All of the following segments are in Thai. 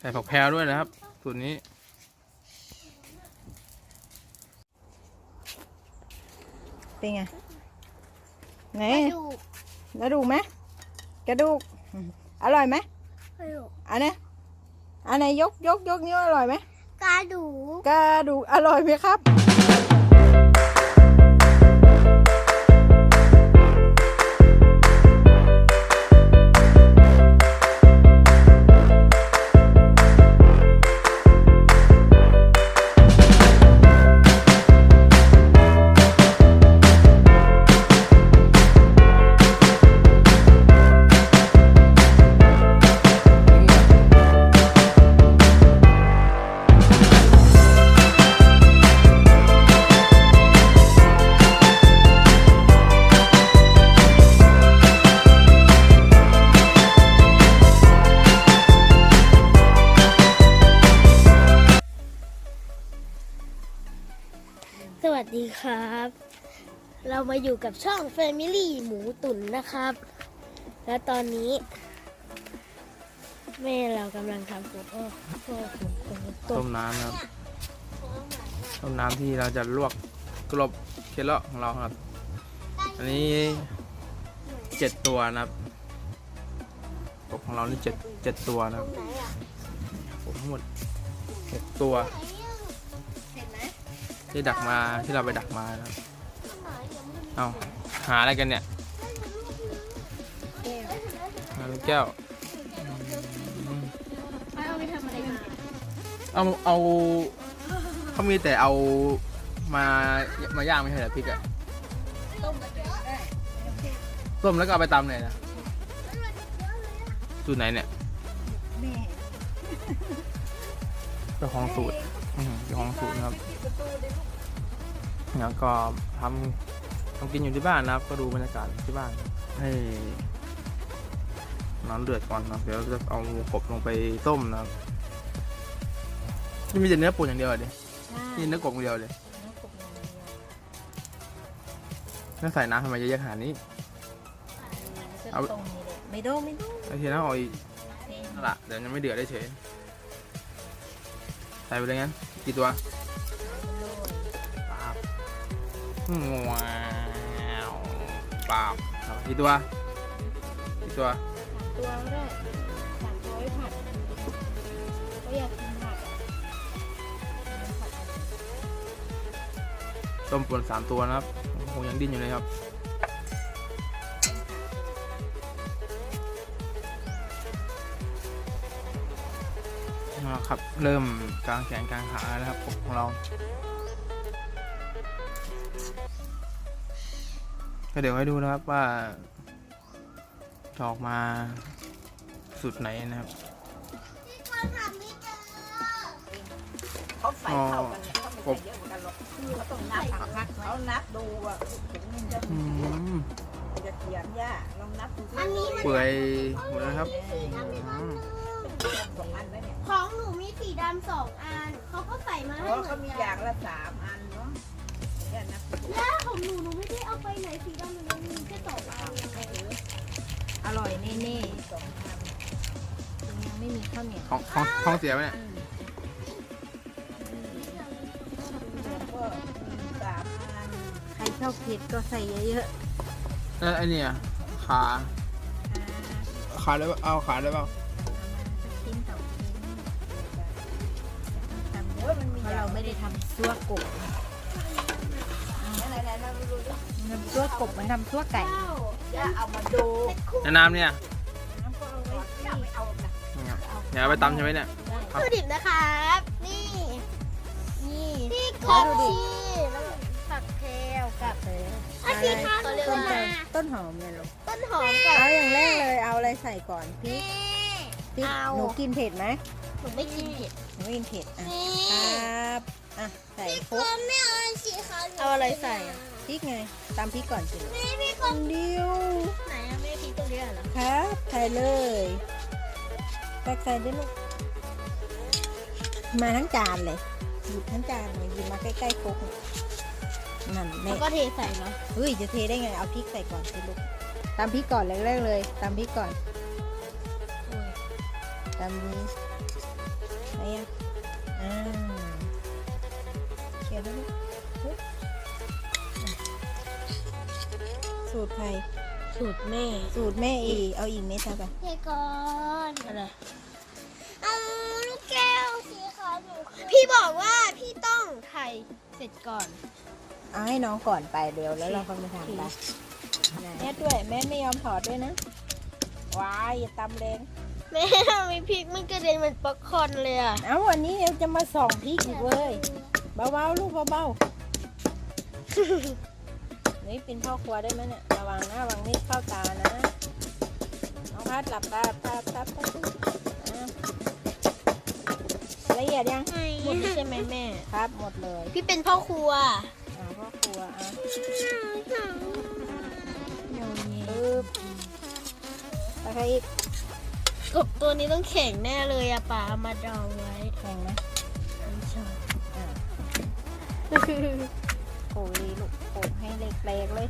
ใส่ผักแพรวด้วยนะครับสูตรนี้ เป็นไง ไหน กระดูกกระดูกไหมกระดูกอืมอร่อยไหมกระดูกอันนี้อันไหนยกยกยกนิ้วอร่อยไหมกระดูกกระดูกอร่อยไหมครับ เรามาอยู่กับช่อง Family หมูตุ๋นนะครับ และตอนนี้ แม่เรากำลังทำตัวพ่อพ่อตุ๋นตุ๋นตุ๋ต้นมน้ำนะครับ ต้มน้ำที่เราจะลวกกลบเคเลาะของเราครับ อันนี้เจ็ดตัวนะครับกบของเรานี่เจ็ดเจ็ดตัวนะครับไหนอะผมทั้งหมดหกตัวเห็นไหมที่ดักมาที่เราไปดักมานะครับ เอาหาอะไรกันเนี่ยหาลูกแก้วอืมเอาไปทำอะไรกันเอาเอาเขามีแต่เอามามาย่างไม่ใช่เหรอพริกอะต้มแล้วก็เอาไปตำเลยนะสูตรไหนเนี่ยแม่เจ้าของสูตรอื้อหือเจ้าของสูตรนะครับแล้วก็ทำ ทำกินอยู่ที่บ้านนะครับ ก็ดูบรรยากาศที่บ้าน ให้น้ำเดือดก่อนนะครับเดี๋ยวเราจะเอากบลงไปต้มนะครับนี่มีแต่เนื้อปูอย่างเดียวเลยใช่นี่เนื้อกบอย่างเดียวเลยแล้วใส่น้ำทำไมเยอะๆขนาดนี้เอาตรงนี้เลยไม่โดนไม่โดนไอ้ทีนั้นเอาอีกนั่นแหละเดี๋ยวยังไม่เดือดได้เฉยใส่ไปเลยงั้นกี่ตัวปาบว้าว ปาบเอากี่ตัวกี่ตัวตัวก็ได้สามร้อยผัดก็อยากกินผัดอะผัดต้มป่นสามตัวนะครับคงยังดิ้นอยู่เลยครับเอาละครับ เริ่มกลางแขนกลางขาแล้วครับกบของเรา ก็เดี๋ยวให้ดูนะครับว่าจะออกมาสุดไหนนะครับเขาใส่เข้ากันเนี่ยเขาไม่ใส่เยอะเหมือนกันหรอกเขาต้องนับผักพักเขานับดูว่าถึงมันจะอืมจะเขียนย่าลองนับดูสิอันนี้เปื่อยหมดแล้วครับอืมสองอันแล้วเนี่ยของหนูมีสีดำสองอันเขาก็ใส่มาเพให้ราะเหมืเขาอนมีอกัย่านงละสาม เอาไปไหนสีดำหนูมีแค่สองอันอร่อยแน่สองอันๆยังไม่มีข้าวเหนียวของของของเสียไหมเนี่ยแล้วก็มีสามอันใครชอบเผ็ดก็ใส่เยอะแล้วไอ้เนี่ยขาๆค่ะขาได้ปะเอาขาได้เปล่าเอามาสักชิ้นสองชิ้นทำโอ้ยมันมีเพราะอย่าเรางไม่ได้ทำซั่วกบไหนไห นๆเราดูดิทำซั่วกบมันทำซั่วไก่เก้าย่าเอามาดูในน้ำเนี่ยอย่าไม่เอานะอย่าเอาไปตำใช่ไหมเนี่ยครับวัตถุดิบนะครับ นี่ นี่ที่กบชีแล้วก็ผักแพรวกับอาชีพเขาเรียต้นต้นหอมเนี่ยลูกต้นหอมกับเอาอย่างแรกเลยเอาอะไรใส่ก่อนพริกพริกเอาหนูกินเผ็ดไหมหนูไม่กินเผ็ดหนูไม่กินเผ็ดอะครับอะใส่ครบไม่เอาสีขาวเอาอะไรใส่ ริกไงตามพริกก่อนสิลูกไม่พี่คนเดียวไหนอะไม่พี่ตัวเนี้ยเหรอครับใส่เลยแตกใส่ด้วยลูกมาทั้งจานเลยหยิบทั้งจานเลยหยิบมาใกล้ๆครกเนี่ยนั่นแล้แม่วก็เทใส่เหรอเฮ้ยจะเทได้ไงเอาพริกใส่ก่อนสิลูกตามพริกก่อนแรกๆเลย ตามพริกก่อนตามนี้อะอ่าเขี สูตรใคร สูตรแม่ สูตรแม่อีเอาอีกเม็ดเอาไปเดี๋ยวก่อนอะไรเอาลูกแก้วสีขาวหนูพี่บอกว่าพี่ต้องไทยเสร็จก่อน เอาให้น้องก่อนไปเดี๋ยวแล้วเราก็ไปทำไปแม่ด้วยแม่ไม่ยอมถอดด้วยนะว้ายอย่าตำแรงแม่ทำไมพริกมันกระเด็นเหมือนป๊อปคอร์นเลยอะเอาวันนี้เราจะมาส่องพริกอีกเว้ยเบาๆลูกเบาๆนี่เป็นพ่อครัวได้ไหมเนี่ย ระวังนะระวังนี่เข้าตานะ น้องพัดหลับตาหลับตาหลับตาไปอะละเอียดยังหมดใช่ไหมแม่ ครับ หมดเลย พี่เป็นพ่อครัวอ่าพ่อครัวอะโยเยปึ๊บตะไครอีกกบตัวนี้ต้องแข็งแน่เลยอะป๋าเอามาดองไว้แข็งไหมไม่ชอบอ่าโขยลูกโขยให้เล็กๆเลย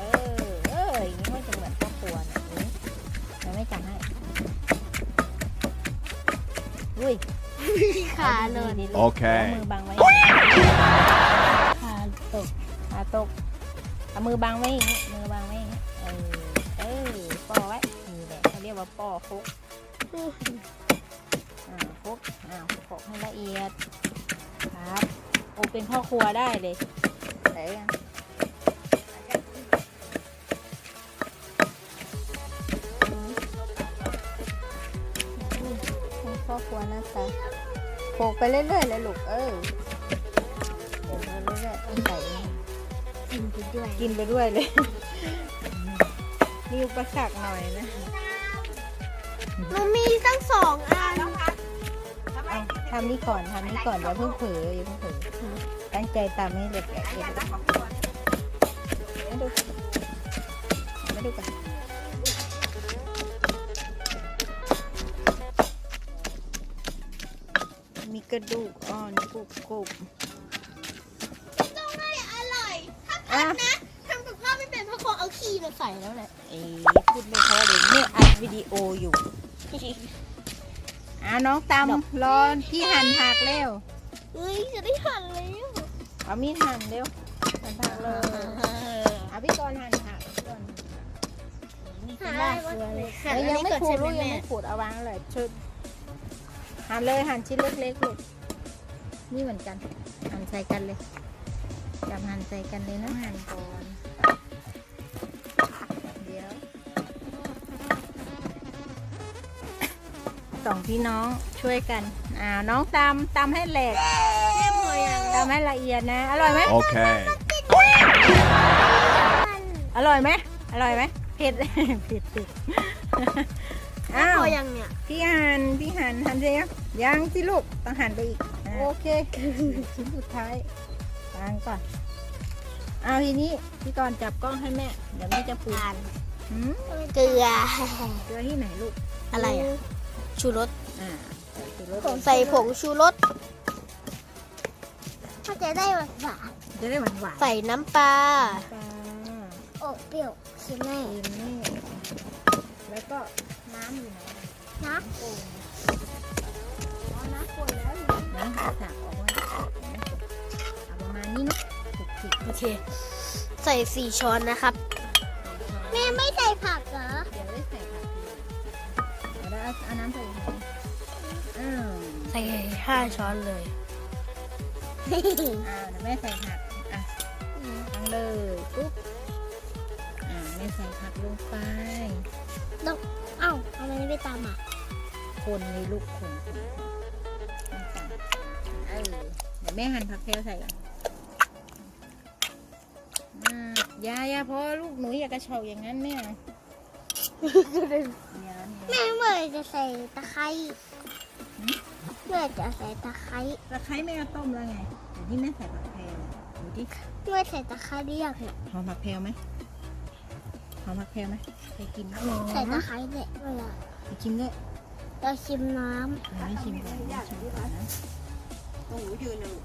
เออ เอออย่างนี้มันจะเหมือนพ่อครัวนะนี่เราไม่จำให้อุ้ยขาเลยดีๆโอเคามือบังไว้ขาตกขาตกเอามือบังไว้อย่างนี้มือบังไว้อย่างนี้เออเออป้อไว้นี่แหละเขาเรียกว่าป้อคุกอ่าคุกอ่าโขกให้ละเอียดครับโอเป็นพ่อครัวได้เลยไหนยัง พ่อครัวหน้าตาโขกไปเรื่อยๆเลยลูกเออโขกไปเรื่อยๆต้องใส่กินไปด้วยกินไปด้วยเลยมีอุปสรรคหน่อยนะหนูมีตั้งสองอันเอาทำนี่ก่อนทำนี่ก่อนอย่าเพิ่งเผลออย่าเพิ่งเผลอตั้งใจตามให้เด็กๆเด็กๆมาดูมาดูกัน กระดูกอ่อนกรุบกรุบต้องให้อร่อย ถ้าอะนะทำกับข้าวไม่เป็นเพราะคงเอาขี้มาใส่แล้วแหละ เอ๊ะพูดไม่พอเดี๋ยวเนี่ยอัดวิดีโออยู่อะน้องตำรอพี่หั่นผักเร็วเฮ้ยจะได้หั่นแล้วเอามีดหั่นเร็วหั่นผักเลยเอาพี่กรณ์หั่นผักพี่กรณ์หาอะไรมาเลยเอ้ยยังไม่ขูดลูกยังไม่ขูดเอาวางเลยชุด หั่นเลยหั่นชิ้นเล็กๆลูกนี่เหมือนกัน หั่นใส่กันเลยจับหั่นใส่กันเลยนะหั่นก่อนเดี๋ยวสองพี่น้องช่วยกันอ่าน้องตำตำให้แหลกเรียบร้อยยังตำให้ละเอียดนะ อร่อยไหม Okay. อร่อยไหมอร่อยไหมเผ็ด เผ็ดเผ็ดอ้าว พอยังเนี่ย พี่หันพี่หันหันเสี ยยังสิลูกต้องหันไปอีกอะโอเค ชิ้นสุดท้ายวางก่อน เอาทีนี้พี่กรณ์จับกล้องให้แม่ เดี๋ยวแม่จะปูนหืมเกลือเจอที่ไหนลูก อะไรอะ ชูรส อ่าใส่ชูรสใส่ผงชูรสก็จะได้หวานหวานจะได้หวานหวานใส่น้ำปลาปลาโอ้เปรี้ยวชิมแม่เค็มนี่แล้วก็น้ำอยู่ไหนนะโอ่ง เค ใส่สี่ช้อนนะครับ แม่ไม่ใส่ผักเหรอเดี๋ยวได้ใส่ผักทีเดี๋ยวได้เอาน้ำใส่ถุงอ้าวใส่ห้าช้อนเลยอ่าเดี๋ยวแม่ใส่ผักอะทั้งเลยปุ๊บอ่าแม่ใส่ผักลงไปเอ้าทำไมไม่ตามอะคนเลยลูกคนคนคนใส่เออเดี๋ยวแม่หั่นผักแพรวใส่ก่อน ยายาพอลูกหนูอยากกระเฉาอย่างนั้นแม่เอาเดี๋ยวเดี๋ยวแม่เมื่อไหร่จะใส่ตะไคร้เมื่อไหร่จะใส่ตะไคร้ตะไคร้แม่เอาต้มแล้วไงเดี๋ยวนี้แม่ใส่ผักแพรวดูที่เมื่อใส่ตะไคร้เรียกเนี่ยหอมผักแพรวไหมหอมผักแพรวไหมเคยกินไหมใส่ตะไคร้เนี่ยเวลาไปชิมด้วยเราชิมน้ไม่ชิมก่อนไม่ชิมก่อนนะตรงหนูยืนนะลูก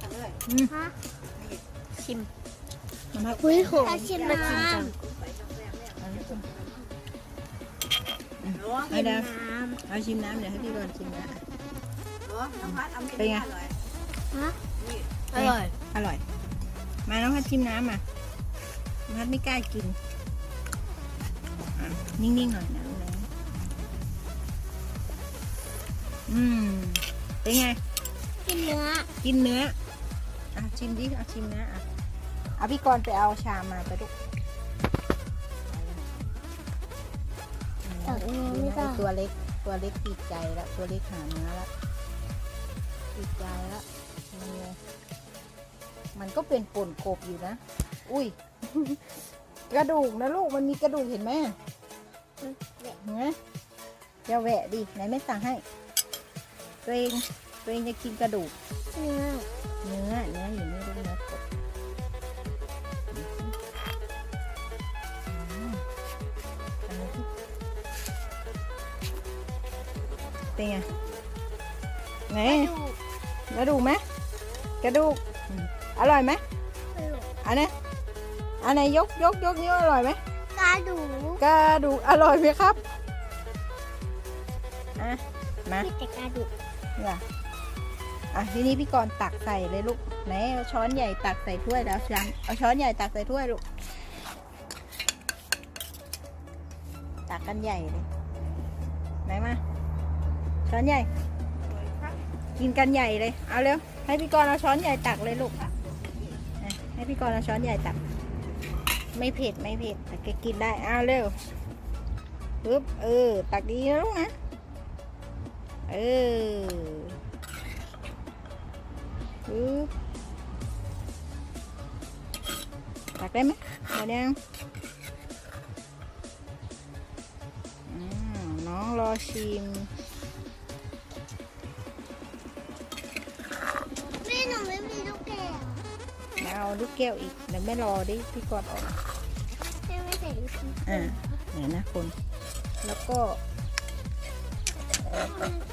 ทำเลยำฮะชิม น้ำผักอุ้ยหอมชิมน้เอาลูกชิมเอหนูเอาเดี๋ยวเอาชิมน้ำเดี๋ยวให้พี่ก่อนชิมนะหนูน้ำพัดเอาเป็นไงเลยฮะนี่อร่อย อร่อย มาน้องพัดชิมน้ำอะน้องพัดไม่กล้ากินอะนิ่งๆหน่อยนะลูกนะอืม เป็นไง กินเนื้อ กินเนื้อ อะชิมดิ เอาชิมนะอะ เอาพี่กรณ์ไปเอาชามมาไปดูตักเองไม่ได้ตัวเล็กตัวเล็กติดใจแล้วตัวเล็กหาเนื้อแล้วติดใจแล้วมันไงมันก็เป็นป่นกบอยู่นะ อุ้ย กระดูกนะลูกมันมีกระดูกเห็นไหมเห็นไหมอย่าแหวะดิไหนไม่สั่งให้ตัวเองตัวเองจะกินกระดูกเนื้อเนื้อเนื้ออยู่นี่ด้วยเนื้อกบ เป็นไงไหนกระดูกไหมกระดูกอืมอร่อยไหมอันนี้อันไหนยกยกยกนิ้วอร่อยไหมกระดูกกระดูกอร่อยไหมครับอะมามีแต่กระดูกเนี่ยอะทีนี้พี่กรณ์ตักใส่เลยลูกไหนเอาช้อนใหญ่ตักใส่ถ้วยแล้วช้อนเอาช้อนใหญ่ตักใส่ถ้วยลูกตักกันใหญ่เลยไหนมา ช้อนใหญ่ กินกันใหญ่เลย เอาเร็ว ให้พี่กรณ์เอาช้อนใหญ่ตักเลยลูกให้พี่กรณ์เอาช้อนใหญ่ตัก ไม่เผ็ดไม่เผ็ดแต่แกกินได้ เอาเร็วปึ๊บเออ ตักดีนะลูกนะ เออปึ๊บตักได้ไหมหมดยังอ้น้องรอชิม เอาลูกแก้วอีกเดี๋ยวแม่รอดิพี่กอดออกแม่ไม่ใส่ลูกชิ้นอ่าเนี่ยนะคนแล้วก็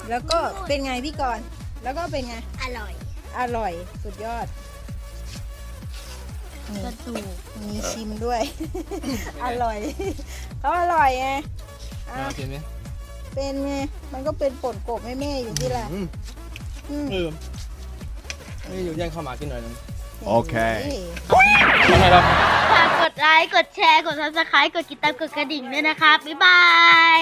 แล้วก็เป็นไงพี่กรณ์แล้วก็เป็นไง อร่อย อร่อยสุดยอดนี่กระดูกมีชิมด้วย อร่อยเขาอร่อยไงอะน่ากินไหมเป็นไง มันก็เป็นป่นกบให้แม่อยู่ที่ละอืมอืมเออนี่อยู่แย่งข้าวหมากินหน่อยหนึง โอเคทำไมเราฝากกดไลค์ กดแชร์ กด subscribe กดติดตาม กดกระดิ่งด้วยนะครับ บ๊ายบาย